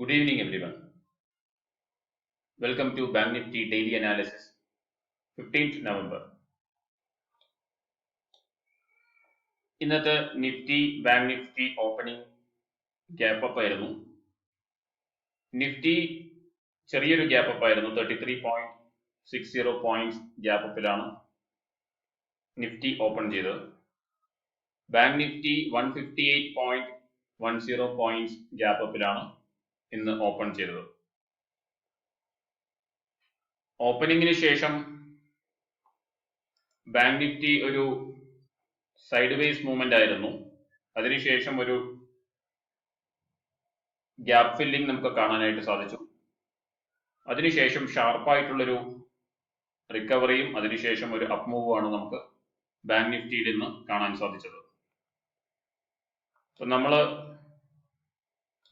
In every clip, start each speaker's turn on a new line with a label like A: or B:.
A: Good evening, everyone. Welcome to Bank Nifty Daily Analysis, 15th November. ഇന്നത്തെ Nifty bank Nifty opening gap up ആയിരുന്നു Nifty ചെറിയൊരു gap up ആയിരുന്നു thirty three point six zero points gap അപ്പിലാണ് Nifty open ചെയ്തത് bank Nifty one fifty eight point one zero points gap ഇന്ന് open ചെയ്തത്. ഓപ്പണിംഗിന് ശേഷം bank Nifty ഒരു sideways movement ആയിരുന്നു അതിനുശേഷം ഒരു ഗ്യാപ്പ് ഫില്ലിംഗ് നമുക്ക് കാണാനായിട്ട് സാധിച്ചു. അതിനുശേഷം ഷാർപ്പായിട്ടുള്ളൊരു റിക്കവറിയും അതിനുശേഷം ഒരു അപ്പ് മൂവുമാണ് നമുക്ക് ബാങ്ക് നിഫ്റ്റിയിൽ ഇന്ന് കാണാൻ സാധിച്ചത്. നമ്മൾ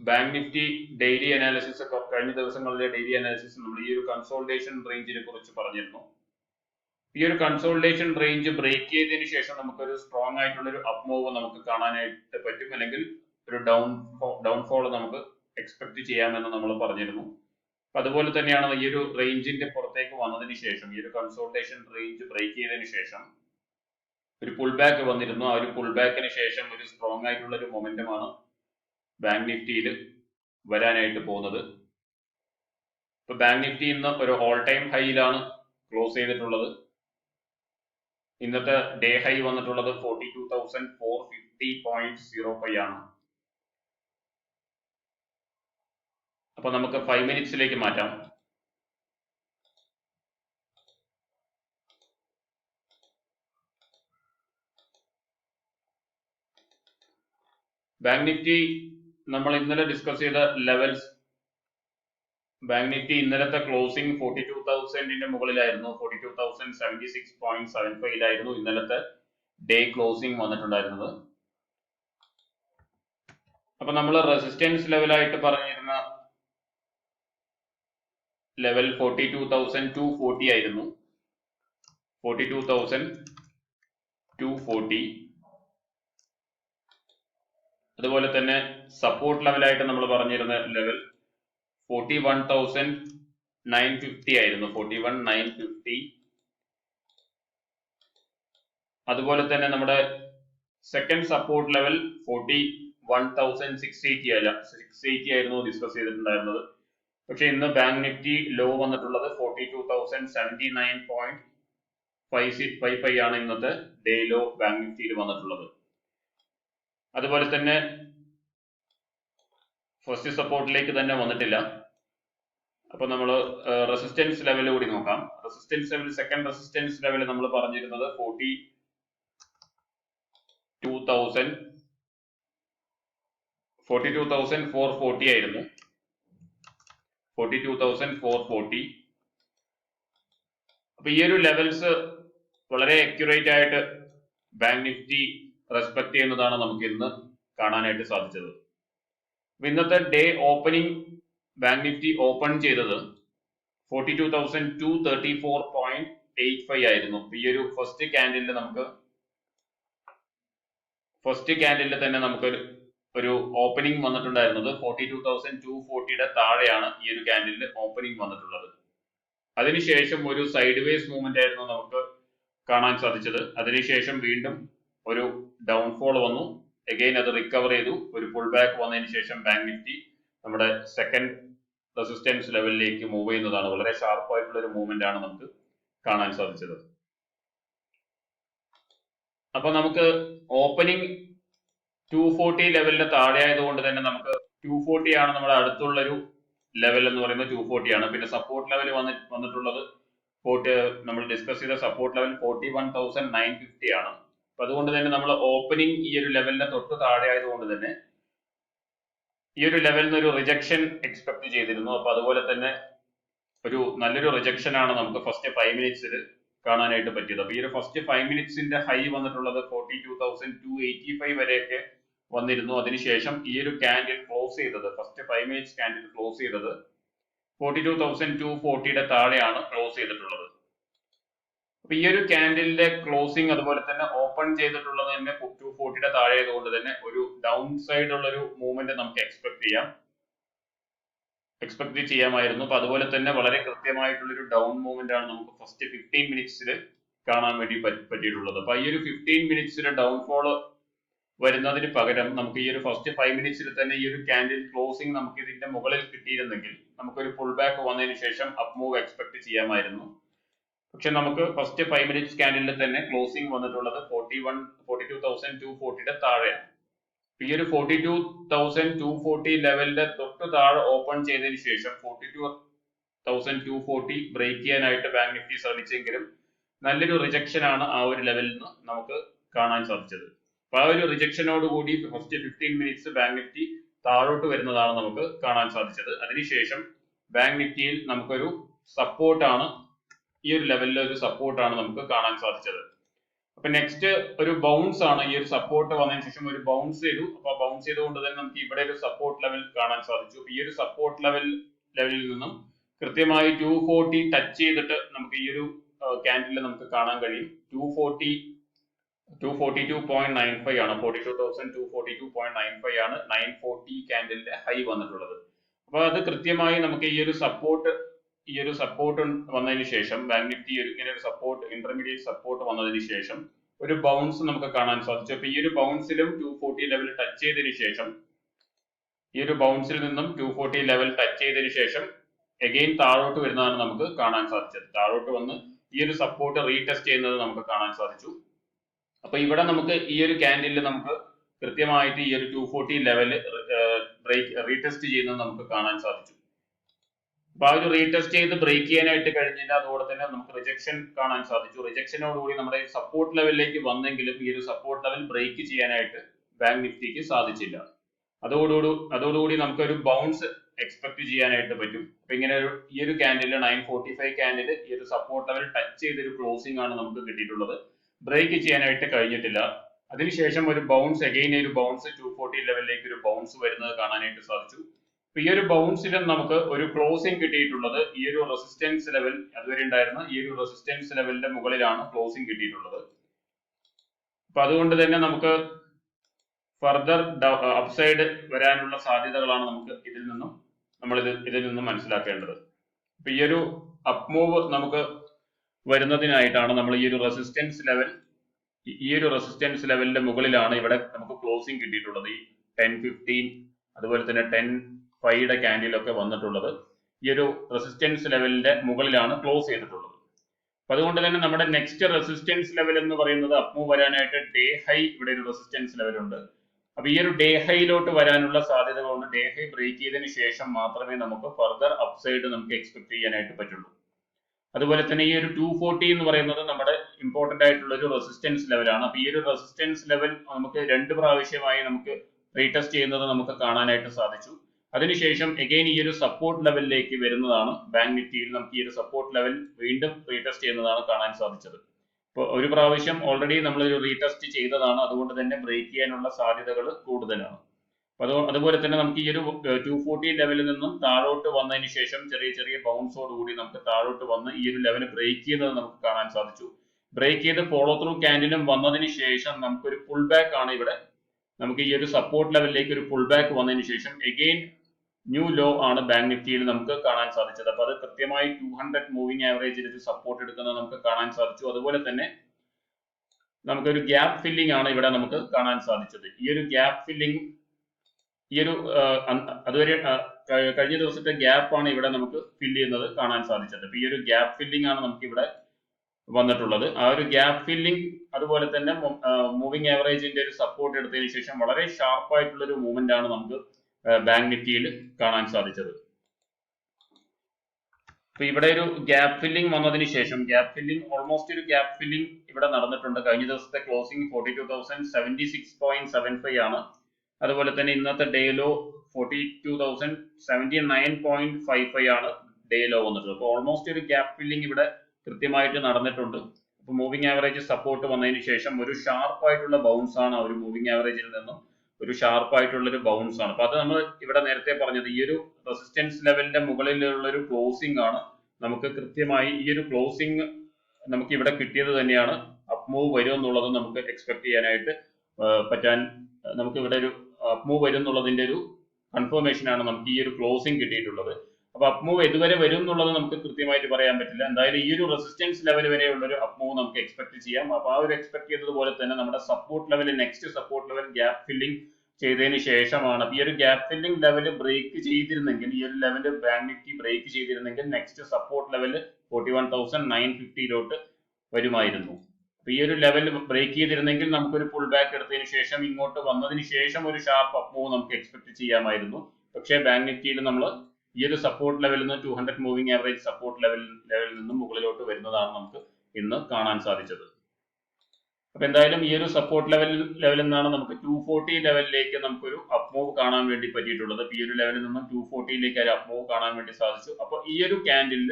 A: ബാങ്ക് നിഫ്റ്റി ഡെയിലി അനാലിസിസ് ഒക്കെ കഴിഞ്ഞ ദിവസങ്ങളിലെ ഡെയിലി അനാലിസിസ് നമ്മൾ ഈ ഒരു കൺസോൾട്ടേഷൻ റേഞ്ചിനെ കുറിച്ച് പറഞ്ഞിരുന്നു. ഈ ഒരു കൺസോൾട്ടേഷൻ റേഞ്ച് ബ്രേക്ക് ചെയ്തതിനു ശേഷം നമുക്കൊരു സ്ട്രോങ് ആയിട്ടുള്ള ഒരു അപ്പ് മൂവ് നമുക്ക് കാണാനായിട്ട് പറ്റും. അല്ലെങ്കിൽ ഒരു ഡൗൺ ഡൗൺഫോൾ നമുക്ക് എക്സ്പെക്ട് ചെയ്യാമെന്ന് നമ്മൾ പറഞ്ഞിരുന്നു. അതുപോലെ തന്നെയാണ് ഈ ഒരു റേഞ്ചിന്റെ പുറത്തേക്ക് വന്നതിന് ശേഷം ഈ ഒരു കൺസോൾട്ടേഷൻ റേഞ്ച് ബ്രേക്ക് ചെയ്തതിനു ശേഷം ഒരു പുൾ ബാക്ക് വന്നിരുന്നു. ആ ഒരു പുൾ ബാക്കിന് ശേഷം ഒരു സ്ട്രോങ് ആയിട്ടുള്ള ഒരു മൊമെന്റമാണ് ബാങ്ക് നിഫ്റ്റിയിൽ വരാനായിട്ട് പോകുന്നത്. ഇപ്പൊ ബാങ്ക് നിഫ്റ്റി ഇന്ന് ഒരു ഓൾ ടൈം ഹൈയിലാണ് ക്ലോസ് ചെയ്തിട്ടുള്ളത്. ഇന്നത്തെ ഡേ ഹൈ വന്നിട്ടുള്ളത് forty two thousand four fifty point zero five ആണ്. അപ്പൊ നമുക്ക് ഫൈവ് മിനിറ്റ്സിലേക്ക് മാറ്റാം. ബാങ്ക് നിഫ്റ്റി നമ്മൾ ഇന്നലെ ഡിസ്കസ് ചെയ്ത ലെവൽസ് ബാങ്ക് നിഫ്റ്റി ഇന്നലത്തെ ക്ലോസിംഗ് ഫോർട്ടി ടു തൗസൻഡിന്റെ മുകളിലായിരുന്നു. Forty two thousand seventy six point seven ഫൈവിലായിരുന്നു ഇന്നലത്തെ ഡേ ക്ലോസിംഗ് വന്നിട്ടുണ്ടായിരുന്നത്. അപ്പൊ നമ്മൾ റെസിസ്റ്റൻസ് ലെവലായിട്ട് പറഞ്ഞിരുന്ന level forty two thousand two forty ആയിരുന്നു. Forty two thousand two forty അതുപോലെ തന്നെ സപ്പോർട്ട് ലെവലായിട്ട് നമ്മൾ പറഞ്ഞിരുന്ന level forty one thousand nine fifty ആയിരുന്നു. ഫോർട്ടി വൺ നയൻ ഫിഫ്റ്റി അതുപോലെ തന്നെ നമ്മുടെ second support level forty one thousand six eighty അല്ല സിക്സ് എയ്റ്റി ആയിരുന്നു ഡിസ്കസ് ചെയ്തിട്ടുണ്ടായിരുന്നത്. പക്ഷെ ഇന്ന് ബാങ്ക് നിഫ്റ്റി ലോ വന്നിട്ടുള്ളത് forty two thousand seventy nine point five six five five ആണ് ഇന്നത്തെ ഡേ ലോ ബാങ്ക് നിഫ്റ്റിയിൽ വന്നിട്ടുള്ളത്. അതുപോലെ തന്നെ ഫസ്റ്റ് സപ്പോർട്ടിലേക്ക് തന്നെ വന്നിട്ടില്ല. അപ്പൊ നമ്മൾ റെസിസ്റ്റൻസ് ലെവൽ കൂടി നോക്കാം. Resistance level second resistance level നമ്മൾ പറഞ്ഞിരുന്നത് forty two thousand forty two thousand four forty ആയിരുന്നു. Forty two thousand four forty അപ്പൊ ഈ ഒരു ലെവൽസ് വളരെ അക്യുറേറ്റ് ആയിട്ട് ബാങ്ക് നിഫ്റ്റി റെസ്പെക്ട് ചെയ്യുന്നതാണ് നമുക്ക് ഇന്ന് കാണാനായിട്ട് സാധിച്ചത്. ഇന്നത്തെ day opening bank Nifty open ചെയ്തത് forty two thousand two thirty four point eight five ആയിരുന്നു. ഈ ഒരു ഫസ്റ്റ് ക്യാൻഡിലിൽ നമുക്ക് ഫസ്റ്റ് ക്യാൻഡിലിൽ തന്നെ നമുക്കൊരു ഒരു ഓപ്പണിംഗ് വന്നിട്ടുണ്ടായിരുന്നത് ഫോർട്ടി ടു തൗസൻഡ് ടു ഫോർട്ടിയുടെ താഴെയാണ് ഈ ഒരു ക്യാൻഡിലിൽ ഓപ്പണിംഗ് വന്നിട്ടുള്ളത്. അതിനുശേഷം ഒരു സൈഡ് വേസ് മൂവ്മെന്റ് ആയിരുന്നു നമുക്ക് കാണാൻ സാധിച്ചത്. അതിനുശേഷം വീണ്ടും ഒരു ഡൗൺഫോൾ വന്നു. എഗെയിൻ അത് റിക്കവർ ചെയ്തു. ഒരു പുൾ ബാക്ക് വന്നതിന് ശേഷം ബാങ്ക് നിഫ്റ്റി നമ്മുടെ സെക്കൻഡ് റെസിസ്റ്റൻസ് ലെവലിലേക്ക് മൂവ് ചെയ്യുന്നതാണ്. വളരെ ഷാർപ്പായിട്ടുള്ള ഒരു മൂവ്മെന്റ് ആണ് നമുക്ക് കാണാൻ സാധിച്ചത്. അപ്പൊ നമുക്ക് ഓപ്പണിംഗ് ടു ഫോർട്ടി ലെവലിന് താഴെ ആയതുകൊണ്ട് തന്നെ നമുക്ക് ടു ഫോർട്ടി ആണ് നമ്മുടെ അടുത്തുള്ള ഒരു ലെവൽ എന്ന് പറയുന്നത് ടു ഫോർട്ടി ആണ്. പിന്നെ സപ്പോർട്ട് ലെവൽ വന്നി വന്നിട്ടുള്ളത് ഫോർട്ടി നമ്മൾ ഡിസ്കസ് ചെയ്ത support level forty one thousand nine fifty ആണ്. അപ്പൊ അതുകൊണ്ട് തന്നെ നമ്മൾ ഓപ്പണിംഗ് ഈ ഒരു ലെവലിന്റെ തൊട്ട് താഴെ ആയതുകൊണ്ട് തന്നെ ഈ ഒരു ലെവലിൽ നിന്ന് ഒരു റിജക്ഷൻ എക്സ്പെക്ട് ചെയ്തിരുന്നു. അപ്പൊ അതുപോലെ തന്നെ ഒരു നല്ലൊരു റിജക്ഷൻ ആണ് നമുക്ക് ഫസ്റ്റ് ഫൈവ് മിനിറ്റ്സിൽ കാണാനായിട്ട് പറ്റിയത്. അപ്പൊ ഈ ഒരു ഫസ്റ്റ് ഫൈവ് മിനിറ്റ്സിന്റെ ഹൈ വന്നിട്ടുള്ളത് forty two thousand two eighty five വരെയൊക്കെ വന്നിരുന്നു. അതിനുശേഷം ഈ ഒരു ക്യാൻഡിൽ ക്ലോസ് ചെയ്തത് first five minutes candle close ചെയ്തത് ഫോർട്ടി ടു തൗസൻഡ് ടു ഫോർട്ടിയുടെ താഴെയാണ് ക്ലോസ് ചെയ്തിട്ടുള്ളത്. അപ്പൊ ഈ ഒരു ക്യാൻഡിലിന്റെ ക്ലോസിംഗ് അതുപോലെ തന്നെ ഓപ്പൺ ചെയ്തിട്ടുള്ളത് തന്നെ ടു ഫോർട്ടിയുടെ താഴെ ആയതുകൊണ്ട് തന്നെ ഒരു ഡൗൺ സൈഡ് ഉള്ള ഒരു മൂവ്മെന്റ് നമുക്ക് എക്സ്പെക്ട് ചെയ്യാം. എക്സ്പെക്ട് ചെയ്യാമായിരുന്നു. അപ്പൊ അതുപോലെ തന്നെ വളരെ കൃത്യമായിട്ടുള്ള ഒരു ഡൗൺ മൂവ്മെന്റ് ആണ് നമുക്ക് ഫസ്റ്റ് ഫിഫ്റ്റീൻ മിനിറ്റ്സിൽ കാണാൻ വേണ്ടി പറ്റി- പറ്റിയിട്ടുള്ളത്. അപ്പൊ ഈ ഒരു ഫിഫ്റ്റീൻ മിനിറ്റ്സിലെ ഡൗൺഫോൾ വരുന്നതിന് പകരം നമുക്ക് ഈ ഒരു ഫസ്റ്റ് ഫൈവ് മിനിറ്റ്സിൽ തന്നെ ഈ ഒരു ക്യാൻഡിൽ ക്ലോസിംഗ് നമുക്ക് ഇതിന്റെ മുകളിൽ കിട്ടിയിരുന്നെങ്കിൽ നമുക്കൊരു പുൾ ബാക്ക് വന്നതിന് ശേഷം അപ് മൂവ് എക്സ്പെക്ട് ചെയ്യാമായിരുന്നു. പക്ഷെ നമുക്ക് ഫസ്റ്റ് ഫൈവ് മിനിറ്റ് സ്കാനിൽ തന്നെ ക്ലോസിംഗ് വന്നിട്ടുള്ളത് forty one forty two thousand two ഫോർട്ടിയുടെ താഴെയാണ് ഈ ഒരു forty two thousand two forty ലെവലിന്റെ തൊട്ട് താഴെ ഓപ്പൺ ചെയ്തതിന് ശേഷം forty two thousand two forty break ചെയ്യാനായിട്ട് ബാങ്ക് നിഫ്റ്റി ശ്രമിച്ചെങ്കിലും നല്ലൊരു റിജക്ഷൻ ആണ് ആ ഒരു ലെവലിൽ നിന്ന് നമുക്ക് കാണാൻ സാധിച്ചത്. അപ്പൊ ആ ഒരു റിജക്ഷനോട് കൂടി first fifteen minutes bank Nifty താഴോട്ട് വരുന്നതാണ് നമുക്ക് കാണാൻ സാധിച്ചത്. അതിനുശേഷം ബാങ്ക് നിഫ്റ്റിയിൽ നമുക്കൊരു സപ്പോർട്ടാണ് ഈ ഒരു ലെവലിലെ ഒരു സപ്പോർട്ടാണ് നമുക്ക് കാണാൻ സാധിച്ചത്. അപ്പൊ നെക്സ്റ്റ് ഒരു ബൗൺസ് ആണ് ഈ ഒരു സപ്പോർട്ട് വന്നതിന് ശേഷം ഒരു ബൗൺസ് ചെയ്തു. അപ്പൊ ബൗൺസ് ചെയ്തുകൊണ്ട് തന്നെ നമുക്ക് ഇവിടെ ഒരു സപ്പോർട്ട് ലെവൽ കാണാൻ സാധിച്ചു. ഈ ഒരു സപ്പോർട്ട് ലെവൽ ലെവലിൽ നിന്നും കൃത്യമായി ടു ഫോർട്ടി ടച്ച് ചെയ്തിട്ട് നമുക്ക് ഈ ഒരു ക്യാൻഡിൽ നമുക്ക് കാണാൻ കഴിയും. Two forty two forty two point nine five ആണ്. Forty two thousand two forty two point nine five ആണ് നയൻ ഫോർട്ടി ക്യാൻഡിലിന്റെ ഹൈ വന്നിട്ടുള്ളത്. അപ്പൊ അത് കൃത്യമായി നമുക്ക് ഈ ഒരു സപ്പോർട്ട് ഈ ഒരു സപ്പോർട്ട് വന്നതിന് ശേഷം ബാങ്ക് നിഫ്റ്റി ഇങ്ങനെ ഒരു സപ്പോർട്ട് ഇന്റർമീഡിയറ്റ് സപ്പോർട്ട് വന്നതിന് ശേഷം ഒരു ബൗൺസ് നമുക്ക് കാണാൻ സാധിച്ചു. അപ്പൊ ഈ ഒരു ബൗൺസിലും ടു ഫോർട്ടി ലെവൽ ടച്ച് ചെയ്തതിന് ശേഷം ഈ ഒരു ബൗൺസിൽ നിന്നും ടു ഫോർട്ടി ലെവൽ ടച്ച് ചെയ്തതിന് ശേഷം എഗെയിൻ താഴോട്ട് വരുന്നതാണ് നമുക്ക് കാണാൻ സാധിച്ചത്. താഴോട്ട് വന്ന് ഈ ഒരു സപ്പോർട്ട് റീടെസ്റ്റ് ചെയ്യുന്നത് നമുക്ക് കാണാൻ സാധിച്ചു. അപ്പൊ ഇവിടെ നമുക്ക് ഈ ഒരു ക്യാൻഡിലിൽ നമുക്ക് കൃത്യമായിട്ട് ഈ ഒരു ടു ഫോർട്ടി ബ്രേക്ക് റീടെസ്റ്റ് ചെയ്യുന്നത് നമുക്ക് കാണാൻ സാധിച്ചു. അപ്പൊ ഒരു റീടെസ്റ്റ് ചെയ്ത് ബ്രേക്ക് ചെയ്യാനായിട്ട് കഴിഞ്ഞില്ല. അതോടെ തന്നെ നമുക്ക് റിജക്ഷൻ കാണാൻ സാധിച്ചു. റിജക്ഷനോടുകൂടി നമ്മുടെ സപ്പോർട്ട് ലെവലിലേക്ക് വന്നെങ്കിലും ഈ ഒരു സപ്പോർട്ട് ലെവൽ ബ്രേക്ക് ചെയ്യാനായിട്ട് ബാങ്ക് നിഫ്റ്റിക്ക് സാധിച്ചില്ല. അതോടുകൂടി അതോടുകൂടി നമുക്കൊരു ബൗൺസ് എക്സ്പെക്ട് ചെയ്യാനായിട്ട് പറ്റും. അപ്പൊ ഇങ്ങനെ ഒരു ഈ ഒരു candle nine forty five candle ഈ ഒരു സപ്പോർട്ട് ലെവൽ ടച്ച് ചെയ്ത ഒരു ക്ലോസിംഗ് ആണ് നമുക്ക് കിട്ടിയിട്ടുള്ളത്. ബ്രേക്ക് ചെയ്യാനായിട്ട് കഴിഞ്ഞിട്ടില്ല. അതിനുശേഷം ഒരു ബൗൺസ് അഗെയിൻ ഒരു ബൗൺസ് ടു ഫോർട്ടി ലെവലിലേക്ക് ഒരു ബൗൺസ് വരുന്നത് കാണാനായിട്ട് സാധിച്ചു. ഈ ഒരു ബൗൺസിലും നമുക്ക് ഒരു ക്ലോസിംഗ് കിട്ടിയിട്ടുള്ളത് ഈ ഒരു റെസിസ്റ്റൻസ് ലെവൽ അതുവരെ ഉണ്ടായിരുന്ന ഈ ഒരു റെസിസ്റ്റൻസ് ലെവലിന്റെ മുകളിലാണ് ക്ലോസിംഗ് കിട്ടിയിട്ടുള്ളത്. അപ്പൊ അതുകൊണ്ട് തന്നെ നമുക്ക് ഫർദർ അപ്സൈഡ് വരാനുള്ള സാധ്യതകളാണ് നമുക്ക് ഇതിൽ നിന്നും നമ്മൾ ഇത് ഇതിൽ നിന്നും മനസ്സിലാക്കേണ്ടത്. അപ്പൊ ഈ ഒരു അപ്പ് മൂവ് നമുക്ക് വരുന്നതിനായിട്ടാണ് നമ്മൾ ഈ ഒരു റെസിസ്റ്റൻസ് ലെവൽ ഈ ഒരു റെസിസ്റ്റൻസ് ലെവലിന്റെ മുകളിലാണ് ഇവിടെ നമുക്ക് ക്ലോസിംഗ് കിട്ടിയിട്ടുള്ളത്. ഈ ടെൻ ഫിഫ്റ്റീൻ അതുപോലെ തന്നെ ടെൻ ഫൈയുടെ ക്യാൻഡിലൊക്കെ വന്നിട്ടുള്ളത്. ഈ ഒരു റെസിസ്റ്റൻസ് ലെവലിന്റെ മുകളിലാണ് ക്ലോസ് ചെയ്തിട്ടുള്ളത്. അപ്പൊ അതുകൊണ്ട് തന്നെ നമ്മുടെ നെക്സ്റ്റ് റെസിസ്റ്റൻസ് ലെവൽ എന്ന് പറയുന്നത് അപ്പ് വരാനായിട്ട് ഡേ ഹൈ ഇവിടെ ഒരു റെസിസ്റ്റൻസ് ലെവലുണ്ട് അപ്പൊ ഈ ഒരു ഡേ ഹൈയിലോട്ട് വരാനുള്ള സാധ്യത കൊണ്ട് ഡേ ഹൈ ബ്രേക്ക് ചെയ്തതിന് ശേഷം മാത്രമേ നമുക്ക് ഫർദർ അപ്സൈഡ് നമുക്ക് എക്സ്പെക്ട് ചെയ്യാനായിട്ട് പറ്റുള്ളൂ. അതുപോലെ തന്നെ ഈ ഒരു ടു ഫോർട്ടി എന്ന് പറയുന്നത് നമ്മുടെ ഇമ്പോർട്ടന്റ് ആയിട്ടുള്ള ഒരു റെസിസ്റ്റൻസ് ലെവലാണ് അപ്പൊ ഈ ഒരു റെസിസ്റ്റൻസ് ലെവൽ നമുക്ക് രണ്ട് പ്രാവശ്യമായി നമുക്ക് റീടെസ്റ്റ് ചെയ്യുന്നത് നമുക്ക് കാണാനായിട്ട് സാധിച്ചു. അതിനുശേഷം എഗെയിൻ ഈ ഒരു സപ്പോർട്ട് ലെവലിലേക്ക് വരുന്നതാണ് ബാങ്ക് നിഫ്റ്റിയിൽ നമുക്ക് ഈ ഒരു സപ്പോർട്ട് ലെവൽ വീണ്ടും റീടെസ്റ്റ് ചെയ്യുന്നതാണ് കാണാൻ സാധിച്ചത്. ഇപ്പോൾ ഒരു പ്രാവശ്യം ഓൾറെഡി നമ്മൾ റീടെസ്റ്റ് ചെയ്തതാണ്. അതുകൊണ്ട് തന്നെ ബ്രേക്ക് ചെയ്യാനുള്ള സാധ്യതകൾ കൂടുതലാണ്. അപ്പോൾ അത് അതുപോലെ തന്നെ നമുക്ക് ഈ ഒരു ടു ഫോർട്ടി ലെവലിൽ നിന്നും താഴോട്ട് വന്നതിന് ശേഷം ചെറിയ ചെറിയ ബൗൺസോട് കൂടി നമുക്ക് താഴോട്ട് വന്ന് ഈ ഒരു ലെവൽ ബ്രേക്ക് ചെയ്യുന്നത് നമുക്ക് കാണാൻ സാധിച്ചു. ബ്രേക്ക് ചെയ്ത് ഫോളോ ത്രൂ ക്യാൻഡിലും വന്നതിന് ശേഷം നമുക്കൊരു പുൾ ബാക്ക് ആണ് ഇവിടെ. നമുക്ക് ഈ ഒരു സപ്പോർട്ട് ലെവലിലേക്ക് ഒരു പുൾ ബാക്ക് വന്നതിന് ശേഷം എഗെയിൻ ന്യൂ ലോ ആണ് ബാങ്ക് നിഫ്റ്റിയിൽ നമുക്ക് കാണാൻ സാധിച്ചത്. അപ്പൊ അത് കൃത്യമായി ടു ഹൺഡ്രഡ് മൂവിംഗ് ആവറേജിൽ ഒരു സപ്പോർട്ട് എടുക്കുന്നത് നമുക്ക് കാണാൻ സാധിച്ചു. അതുപോലെ തന്നെ നമുക്കൊരു ഗ്യാപ്പ് ഫില്ലിംഗ് ആണ് ഇവിടെ നമുക്ക് കാണാൻ സാധിച്ചത്. ഈ ഒരു ഗ്യാപ്പ് ഫില്ലിംഗ് ഈ ഒരു അതുവരെ കഴിഞ്ഞ ദിവസത്തെ ഗ്യാപ്പ് ആണ് ഇവിടെ നമുക്ക് ഫില്ല് ചെയ്യുന്നത് കാണാൻ സാധിച്ചത്. അപ്പൊ ഈ ഒരു ഗ്യാപ്പ് ഫില്ലിംഗ് ആണ് നമുക്ക് ഇവിടെ വന്നിട്ടുള്ളത്. ആ ഒരു ഗ്യാപ്പ് ഫില്ലിംഗ് അതുപോലെ തന്നെ മൂവിംഗ് ആവറേജിന്റെ ഒരു സപ്പോർട്ട് എടുത്തതിന് ശേഷം വളരെ ഷാർപ്പായിട്ടുള്ള ഒരു മൂവ്മെന്റ് ആണ് നമുക്ക് ബാങ്ക് നിഫ്റ്റിയിൽ കാണാൻ സാധിച്ചത്. അപ്പൊ ഇവിടെ ഒരു ഗ്യാപ്പ് ഫില്ലിംഗ് വന്നതിന് ശേഷം ഗ്യാപ്പ് ഫില്ലിംഗ് ഓൾമോസ്റ്റ് ഒരു ഗ്യാപ്പ് ഫില്ലിംഗ് ഇവിടെ നടന്നിട്ടുണ്ട്. കഴിഞ്ഞ ദിവസത്തെ closing forty two thousand seventy six point seven five ആണ്. അതുപോലെ തന്നെ ഇന്നത്തെ day low forty two thousand seventy nine point five five ആണ് ഡേ ലോ വന്നിട്ടുള്ളത്. അപ്പോൾ ഓൾമോസ്റ്റ് ഒരു ഗ്യാപ്പ് ഫില്ലിംഗ് ഇവിടെ കൃത്യമായിട്ട് നടന്നിട്ടുണ്ട്. അപ്പോൾ മൂവിംഗ് ആവറേജ് സപ്പോർട്ട് വന്നതിന് ശേഷം ഒരു ഷാർപ്പ് ആയിട്ടുള്ള ബൗൺസ് ആണ് ആ ഒരു മൂവിംഗ് ആവറേജിൽ നിന്നും ഒരു ഷാർപ്പ് ആയിട്ടുള്ള ഒരു ബൗൺസ് ആണ്. അപ്പൊ അത് നമ്മൾ ഇവിടെ നേരത്തെ പറഞ്ഞത് ഈ ഒരു റെസിസ്റ്റൻസ് ലെവലിന്റെ മുകളിലുള്ള ഒരു ക്ലോസിംഗ് ആണ് നമുക്ക് കൃത്യമായി ഈ ഒരു ക്ലോസിംഗ് നമുക്ക് ഇവിടെ കിട്ടിയത് തന്നെയാണ്. അപ് മൂവ് വരും എന്നുള്ളത് നമുക്ക് എക്സ്പെക്ട് ചെയ്യാനായിട്ട് പറ്റാൻ നമുക്ക് ഇവിടെ ഒരു അപ് മൂവ് വരും എന്നുള്ളതിന്റെ ഒരു കൺഫർമേഷൻ ആണ് നമുക്ക് ഈ ഒരു ക്ലോസിംഗ് കിട്ടിയിട്ടുള്ളത്. അപ്പൊ അപ്പ് മൂവ് ഇതുവരെ വരും എന്നുള്ളത് നമുക്ക് കൃത്യമായിട്ട് പറയാൻ പറ്റില്ല. എന്തായാലും ഈ ഒരു റെസിസ്റ്റൻസ് ലെവൽ വരെയുള്ള ഒരു അപ്പ് മൂവ് നമുക്ക് എക്സ്പെക്ട് ചെയ്യാം. അപ്പൊ ആ ഒരു എക്സ്പെക്ട് ചെയ്തതുപോലെ തന്നെ നമ്മുടെ support level next support level gap filling ചെയ്തതിന് ശേഷമാണ്. ഈ ഒരു ഗ്യാപ്പ് ഫില്ലിംഗ് ലെവൽ ബ്രേക്ക് ചെയ്തിരുന്നെങ്കിൽ ഈ ഒരു ലെവൽ ബാങ്ക് നിഫ്റ്റി ബ്രേക്ക് ചെയ്തിരുന്നെങ്കിൽ next support level forty one thousand nine ഫിഫ്റ്റിയിലോട്ട് വരുമായിരുന്നു. അപ്പൊ ഈ ഒരു ലെവൽ ബ്രേക്ക് ചെയ്തിരുന്നെങ്കിൽ നമുക്കൊരു പുൾ ബാക്ക് എടുത്തതിന് ശേഷം ഇങ്ങോട്ട് വന്നതിന് ശേഷം ഒരു ഷാർപ്പ് അപ്പ് മൂവ് നമുക്ക് എക്സ്പെക്ട് ചെയ്യാമായിരുന്നു. പക്ഷേ ബാങ്ക് നിഫ്റ്റിയിൽ നമ്മൾ ഈ ഒരു സപ്പോർട്ട് ലെവലിൽ നിന്ന് two hundred moving average support level ലെവലിൽ നിന്നും മുകളിലോട്ട് വരുന്നതാണ് നമുക്ക് ഇന്ന് കാണാൻ സാധിച്ചത്. അപ്പൊ എന്തായാലും ഈ ഒരു സപ്പോർട്ട് ലെവൽ ലെവലിൽ നിന്നാണ് നമുക്ക് ടു ഫോർട്ടി ലെവലിലേക്ക് നമുക്കൊരു അപ്പ് മൂവ് കാണാൻ വേണ്ടി പറ്റിയിട്ടുള്ളത്. ഈ ഒരു ലെവലിൽ നിന്നും ടു ഫോർട്ടിയിലേക്ക് ഒരു അപ്പ് മൂവ് കാണാൻ വേണ്ടി സാധിച്ചു. അപ്പൊ ഈ ഒരു ക്യാൻഡിലിൽ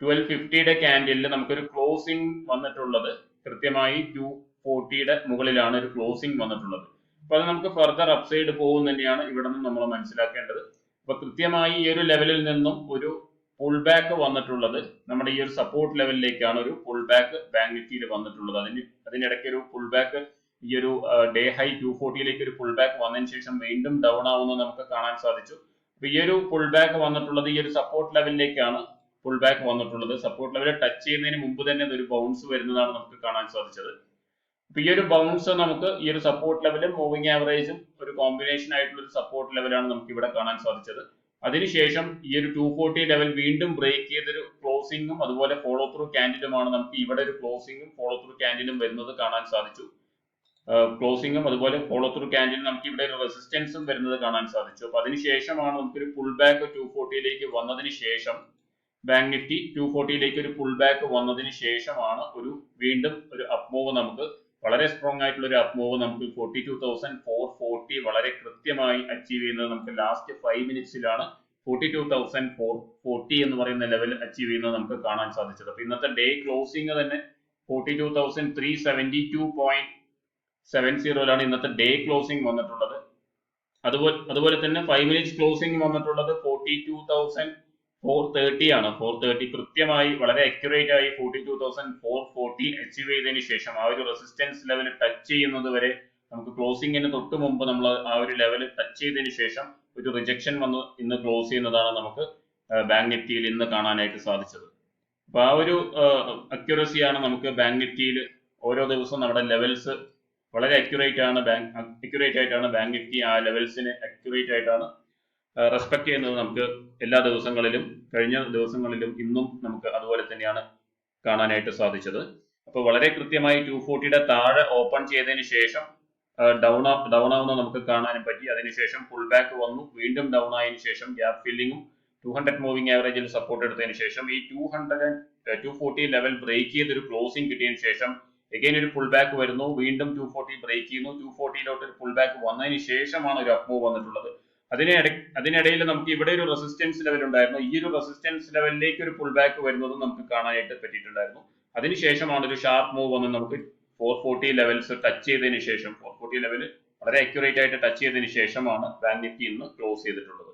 A: ട്വൽവ് ഫിഫ്റ്റിയുടെ ക്യാൻഡിലിൽ നമുക്കൊരു ക്ലോസിംഗ് വന്നിട്ടുള്ളത് കൃത്യമായി ടു ഫോർട്ടിയുടെ മുകളിലാണ് ഒരു ക്ലോസിംഗ് വന്നിട്ടുള്ളത്. അപ്പൊ അത് നമുക്ക് ഫർദർ അപ്സൈഡ് പോകും തന്നെയാണ് ഇവിടെ നിന്ന് നമ്മൾ മനസ്സിലാക്കേണ്ടത്. അപ്പൊ കൃത്യമായി ഈ ഒരു ലെവലിൽ നിന്നും ഒരു പുൾ ബാക്ക് വന്നിട്ടുള്ളത് നമ്മുടെ ഈ ഒരു സപ്പോർട്ട് ലെവലിലേക്കാണ് ഒരു പുൾ ബാക്ക് ബാങ്ക് നിഫ്റ്റിയിൽ വന്നിട്ടുള്ളത്. അതിന് അതിനിടയ്ക്ക് ഒരു പുൾ ബാക്ക് ഈ ഒരു ഡേ ഹൈ ടു ഫോർട്ടിയിലേക്ക് ഒരു പുൾ ബാക്ക് വന്നതിന് ശേഷം വീണ്ടും ഡൗൺ ആവുന്നത് നമുക്ക് കാണാൻ സാധിച്ചു. അപ്പൊ ഈ ഒരു പുൾ ബാക്ക് വന്നിട്ടുള്ളത് ഈ ഒരു സപ്പോർട്ട് ലെവലിലേക്കാണ് പുൾ ബാക്ക് വന്നിട്ടുള്ളത്. സപ്പോർട്ട് ലെവൽ ടച്ച് ചെയ്യുന്നതിന് മുമ്പ് തന്നെ ഒരു ബൗൺസ് വരുന്നതാണ് നമുക്ക് കാണാൻ സാധിച്ചത്. അപ്പൊ ഈ ഒരു ബൗൺസ് നമുക്ക് ഈ ഒരു സപ്പോർട്ട് ലെവലും മൂവിംഗ് ആവറേജും ഒരു കോമ്പിനേഷൻ ആയിട്ടുള്ള ഒരു സപ്പോർട്ട് ലെവലാണ് നമുക്ക് ഇവിടെ കാണാൻ സാധിച്ചത്. അതിനുശേഷം ഈ ഒരു ടു ഫോർട്ടി ലെവൽ വീണ്ടും ബ്രേക്ക് ചെയ്തൊരു ക്ലോസിംഗും അതുപോലെ ഫോളോ ത്രൂ ക്യാൻഡിലുമാണ് നമുക്ക് ഇവിടെ ഒരു ക്ലോസിംഗും ഫോളോ ത്രൂ ക്യാൻഡിലും വരുന്നത് കാണാൻ സാധിച്ചു. ക്ലോസിംഗും അതുപോലെ ഫോളോ ത്രൂ ക്യാൻഡിലും നമുക്ക് ഇവിടെ ഒരു റെസിസ്റ്റൻസും വരുന്നത് കാണാൻ സാധിച്ചു. അപ്പൊ അതിനുശേഷമാണ് നമുക്കൊരു പുൾ ബാക്ക് ടു ഫോർട്ടിയിലേക്ക് വന്നതിന് ശേഷം ബാങ്ക് നിഫ്റ്റി ടു ഫോർട്ടിയിലേക്ക് ഒരു പുൾ ബാക്ക് വന്നതിന് ശേഷമാണ് ഒരു വീണ്ടും ഒരു അപ്പ് മൂവ് നമുക്ക് വളരെ സ്ട്രോങ് ആയിട്ടുള്ള ഒരു അപ്പ് മൂവ് നമുക്ക് forty two thousand four forty വളരെ കൃത്യമായി അച്ചീവ് ചെയ്യുന്നത് നമുക്ക് last five മിനിറ്റ്സിലാണ് forty two thousand four forty എന്ന് പറയുന്ന ലെവൽ അച്ചീവ് ചെയ്യുന്നത് നമുക്ക് കാണാൻ സാധിച്ചത്. അപ്പൊ ഇന്നത്തെ ഡേ ക്ലോസിംഗ് തന്നെ forty two thousand three seventy two point seven സീറോയിലാണ് ഇന്നത്തെ ഡേ ക്ലോസിംഗ് വന്നിട്ടുള്ളത്. അതുപോലെ അതുപോലെ തന്നെ ഫൈവ് മിനിറ്റ്സ് ക്ലോസിംഗ് വന്നിട്ടുള്ളത് forty two thousand four thirty ആണ്. ഫോർ തേർട്ടി കൃത്യമായി വളരെ അക്യുറേറ്റ് ആയി forty two thousand four forty achieve ചെയ്തതിന് ശേഷം ആ ഒരു റെസിസ്റ്റൻസ് ലെവൽ ടച്ച് ചെയ്യുന്നത് വരെ നമുക്ക് ക്ലോസിംഗിന് തൊട്ട് മുമ്പ് നമ്മൾ ആ ഒരു ലെവൽ ടച്ച് ചെയ്തതിന് ശേഷം ഒരു റിജക്ഷൻ വന്ന് ഇന്ന് ക്ലോസ് ചെയ്യുന്നതാണ് നമുക്ക് ബാങ്ക് നിഫ്റ്റിയിൽ ഇന്ന് കാണാനായിട്ട് സാധിച്ചത്. അപ്പൊ ആ ഒരു അക്യുറസിയാണ് നമുക്ക് ബാങ്ക് നിഫ്റ്റിയിൽ ഓരോ ദിവസവും നമ്മുടെ ലെവൽസ് വളരെ അക്യുറേറ്റ് ആണ് ബാങ്ക് അക്യുറേറ്റ് ആയിട്ടാണ് ബാങ്ക് നിഫ്റ്റി ആ ലെവൽസിന് അക്യുറേറ്റ് ആയിട്ടാണ് റെസ്പെക്ട് ചെയ്യുന്നത് നമുക്ക് എല്ലാ ദിവസങ്ങളിലും കഴിഞ്ഞ ദിവസങ്ങളിലും ഇന്നും നമുക്ക് അതുപോലെ തന്നെയാണ് കാണാനായിട്ട് സാധിച്ചത്. അപ്പോൾ വളരെ കൃത്യമായി ടു ഫോർട്ടിയുടെ താഴെ ഓപ്പൺ ചെയ്തതിന് ശേഷം ഡൗൺ ഡൗൺ ആവുന്ന നമുക്ക് കാണാനും പറ്റി. അതിനുശേഷം ഫുൾ ബാക്ക് വന്നു. വീണ്ടും ഡൗൺ ആയതിനു ശേഷം ഗ്യാപ് ഫില്ലിങ്ങും ടു ഹൺഡ്രഡ് മൂവിംഗ് ആവറേജിൽ സപ്പോർട്ട് എടുത്തതിന് ശേഷം ഈ two hundred two forty level break ചെയ്തൊരു ക്ലോസിംഗ് കിട്ടിയതിന് ശേഷം എഗെയിൻ ഒരു ഫുൾ ബാക്ക് വരുന്നു. വീണ്ടും ടു ഫോർട്ടി ബ്രേക്ക് ചെയ്യുന്നു. ടു ഫോർട്ടിയിലോട്ട് ഒരു ഫുൾ ബാക്ക് വന്നതിന് ശേഷമാണ് ഒരു അപ്പ് മൂവ് വന്നിട്ടുള്ളത്. അതിനിട അതിനിടയിൽ നമുക്ക് ഇവിടെ ഒരു റെസിസ്റ്റൻസ് ലെവൽ ഉണ്ടായിരുന്നു. ഈ ഒരു റെസിസ്റ്റൻസ് ലെവലിലേക്ക് ഒരു പുൾ ബാക്ക് വരുന്നതും നമുക്ക് കാണാനായിട്ട് പറ്റിയിട്ടുണ്ടായിരുന്നു. അതിനുശേഷമാണ് ഒരു ഷാർപ്പ് മൂവ് വന്ന് നമുക്ക് ഫോർ ഫോർട്ടി ലെവൽസ് ടച്ച് ചെയ്തതിന് ശേഷം ഫോർ ഫോർട്ടി ലെവൽ വളരെ അക്യുറേറ്റ് ആയിട്ട് ടച്ച് ചെയ്തതിന് ശേഷമാണ് ബാങ്ക് നിഫ്റ്റി ഇന്ന് ക്ലോസ് ചെയ്തിട്ടുള്ളത്.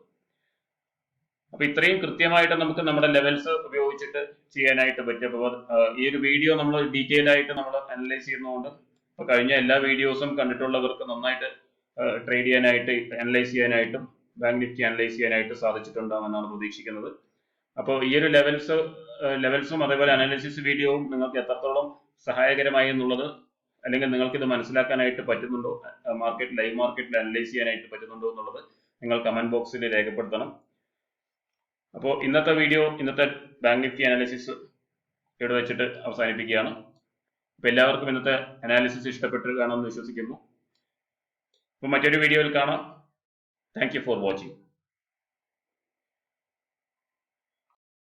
A: അപ്പൊ ഇത്രയും കൃത്യമായിട്ട് നമുക്ക് നമ്മുടെ ലെവൽസ് ഉപയോഗിച്ചിട്ട് ചെയ്യാനായിട്ട് പറ്റും. അപ്പോൾ ഈ ഒരു വീഡിയോ നമ്മൾ ഡീറ്റെയിൽ ആയിട്ട് നമ്മൾ അനലൈസ് ചെയ്യുന്നതുകൊണ്ട് അപ്പൊ കഴിഞ്ഞ എല്ലാ വീഡിയോസും കണ്ടിട്ടുള്ളവർക്ക് നന്നായിട്ട് ട്രേഡ് ചെയ്യാനായിട്ട് അനലൈസ് ചെയ്യാനായിട്ടും ബാങ്ക് നിഫ്റ്റി അനലൈസ് ചെയ്യാനായിട്ട് സാധിച്ചിട്ടുണ്ടാകുമെന്നാണ് പ്രതീക്ഷിക്കുന്നത്. അപ്പോൾ ഈ ഒരു ലെവൽസ് ലെവൽസും അതേപോലെ അനാലിസിസ് വീഡിയോവും നിങ്ങൾക്ക് എത്രത്തോളം സഹായകരമായി എന്നുള്ളത് അല്ലെങ്കിൽ നിങ്ങൾക്ക് ഇത് മനസ്സിലാക്കാനായിട്ട് പറ്റുന്നുണ്ടോ മാർക്കറ്റ് ലൈവ് മാർക്കറ്റിൽ അനലൈസ് ചെയ്യാനായിട്ട് പറ്റുന്നുണ്ടോ എന്നുള്ളത് നിങ്ങൾ കമന്റ് ബോക്സിൽ രേഖപ്പെടുത്തണം. അപ്പോൾ ഇന്നത്തെ വീഡിയോ ഇന്നത്തെ ബാങ്ക് നിഫ്റ്റി അനാലിസിസ് ഇവിടെ വെച്ചിട്ട് അവസാനിപ്പിക്കുകയാണ്. അപ്പോൾ എല്ലാവർക്കും ഇന്നത്തെ അനാലിസിസ് ഇഷ്ടപ്പെട്ട് കാണുമെന്ന് വിശ്വസിക്കുന്നു. അപ്പോൾ മറ്റൊരു വീഡിയോയിൽ കാണാം. Thank for watching